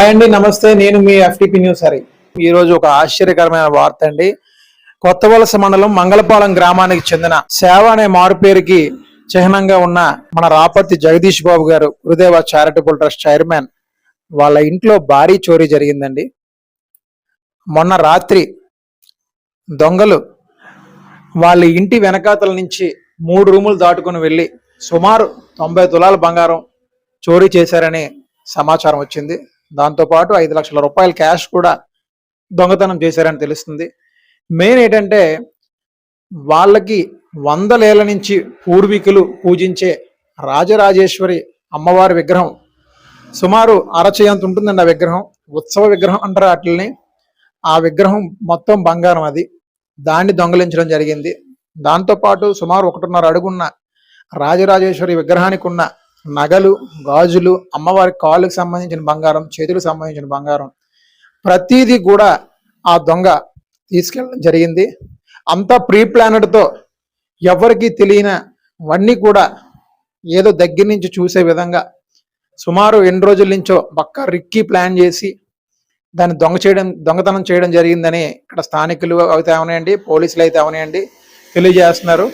Hi అండి నమస్తే. నేను మీ ఎఫ్టిపి న్యూస్ హరి. ఈరోజు ఒక ఆశ్చర్యకరమైన వార్త అండి. కొత్త వలస మండలం మంగళపాలెం గ్రామానికి చెందిన సేవ అనే మారు పేరుకి చిహ్నంగా ఉన్న మన రాపర్తి జగదీష్ బాబు గారు గురుదేవ చారిటబుల్ ట్రస్ట్ చైర్మన్ వాళ్ళ ఇంట్లో భారీ చోరీ జరిగిందండి. మొన్న రాత్రి దొంగలు వాళ్ళ ఇంటి వెనకాతల నుంచి మూడు రూములు దాటుకుని వెళ్ళి సుమారు తొంభై తులాల బంగారం చోరీ చేశారని సమాచారం వచ్చింది. దాంతోపాటు ఐదు లక్షల రూపాయల క్యాష్ కూడా దొంగతనం చేశారని తెలుస్తుంది. మెయిన్ ఏంటంటే వాళ్ళకి వందలేళ్ళ నుంచి పూర్వీకులు పూజించే రాజరాజేశ్వరి అమ్మవారి విగ్రహం సుమారు అరచేయంత ఉంటుందండి ఆ విగ్రహం. ఉత్సవ విగ్రహం అంటారు వాటిని ఆ విగ్రహం మొత్తం బంగారం అది. దాన్ని దొంగలించడం జరిగింది. దాంతోపాటు సుమారు ఒకటిన్నర అడుగున్న రాజరాజేశ్వరి విగ్రహానికి ఉన్న నగలు గాజులు అమ్మవారి కాళ్ళకు సంబంధించిన బంగారం చేతులకు సంబంధించిన బంగారం. ప్రతిదీ కూడా ఆ దొంగ తీసుకెళ్ళడం జరిగింది. అంతా ప్రీ ప్లానెడ్తో ఎవరికి తెలియనివన్నీ కూడా ఏదో దగ్గర నుంచి చూసే విధంగా సుమారు ఎన్ని రోజుల నుంచో పక్క రిక్కి ప్లాన్ చేసి దాన్ని దొంగ చేయడం దొంగతనం చేయడం జరిగిందని ఇక్కడ స్థానికులు అయితే అవనాయండి పోలీసులు అయితే అవనాయండి తెలియజేస్తున్నారు.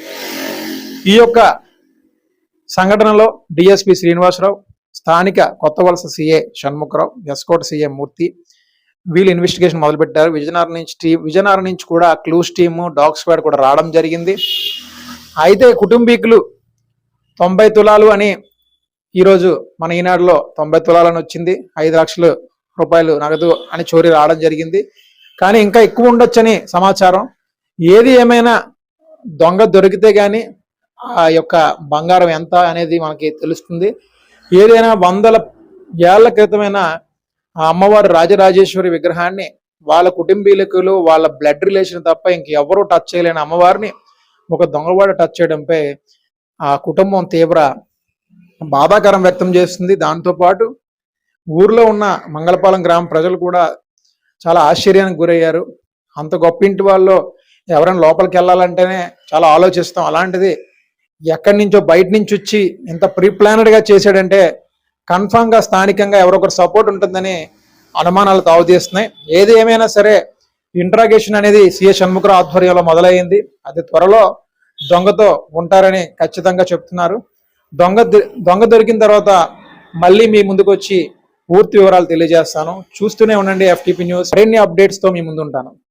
ఈ యొక్క సంఘటనలో డిఎస్పి శ్రీనివాసరావు స్థానిక కొత్త వలస సీఏ షణ్ముఖరావు ఎస్కోట్ సీఏ మూర్తి వీళ్ళు ఇన్వెస్టిగేషన్ మొదలుపెట్టారు. విజయనగరం నుంచి టీం విజయనగరం నుంచి కూడా క్లూస్ టీము డాగ్ స్క్వాడ్ కూడా రావడం జరిగింది. అయితే కుటుంబీకులు తొంభై తులాలు అని ఈరోజు మన ఈనాడులో తొంభై తులాలని వచ్చింది. ఐదు లక్షలు రూపాయలు నగదు అని చోరీ రావడం జరిగింది. కానీ ఇంకా ఎక్కువ ఉండొచ్చని సమాచారం. ఏది ఏమైనా దొంగ దొరికితే కానీ ఆ యొక్క బంగారం ఎంత అనేది మనకి తెలుస్తుంది. ఏదైనా వందల ఏళ్ళ క్రితమైన ఆ అమ్మవారి రాజరాజేశ్వరి విగ్రహాన్ని వాళ్ళ కుటుంబీకులు వాళ్ళ బ్లడ్ రిలేషన్ తప్ప ఇంకెవరూ టచ్ చేయలేని అమ్మవారిని ఒక దొంగవాడ టచ్ చేయడంపై ఆ కుటుంబం తీవ్ర బాధాకరం వ్యక్తం చేస్తుంది. దాంతోపాటు ఊర్లో ఉన్న మంగళపాలెం గ్రామ ప్రజలు కూడా చాలా ఆశ్చర్యానికి గురయ్యారు. అంత గొప్ప ఇంటి వాళ్ళు ఎవరైనా లోపలికి వెళ్ళాలంటేనే చాలా ఆలోచిస్తాం. అలాంటిది ఎక్కడి నుంచో బయట నుంచి వచ్చి ఇంత ప్రీ గా చేశాడంటే కన్ఫామ్గా స్థానికంగా ఎవరొకరు సపోర్ట్ ఉంటుందని అనుమానాలు తావుతీస్తున్నాయి ఏది ఏమైనా సరే ఇంట్రాగేషన్ అనేది సిఏ షణ్ముఖరావు ఆధ్వర్యంలో మొదలైంది అది త్వరలో దొంగతో ఉంటారని ఖచ్చితంగా చెప్తున్నారు. దొంగ దొ- దొంగ దొరికిన తర్వాత మళ్ళీ మీ ముందుకు వచ్చి పూర్తి వివరాలు తెలియజేస్తాను. చూస్తూనే ఉండండి ఎఫ్టీపీ న్యూస్ మరిన్ని అప్డేట్స్తో మీ ముందు ఉంటాను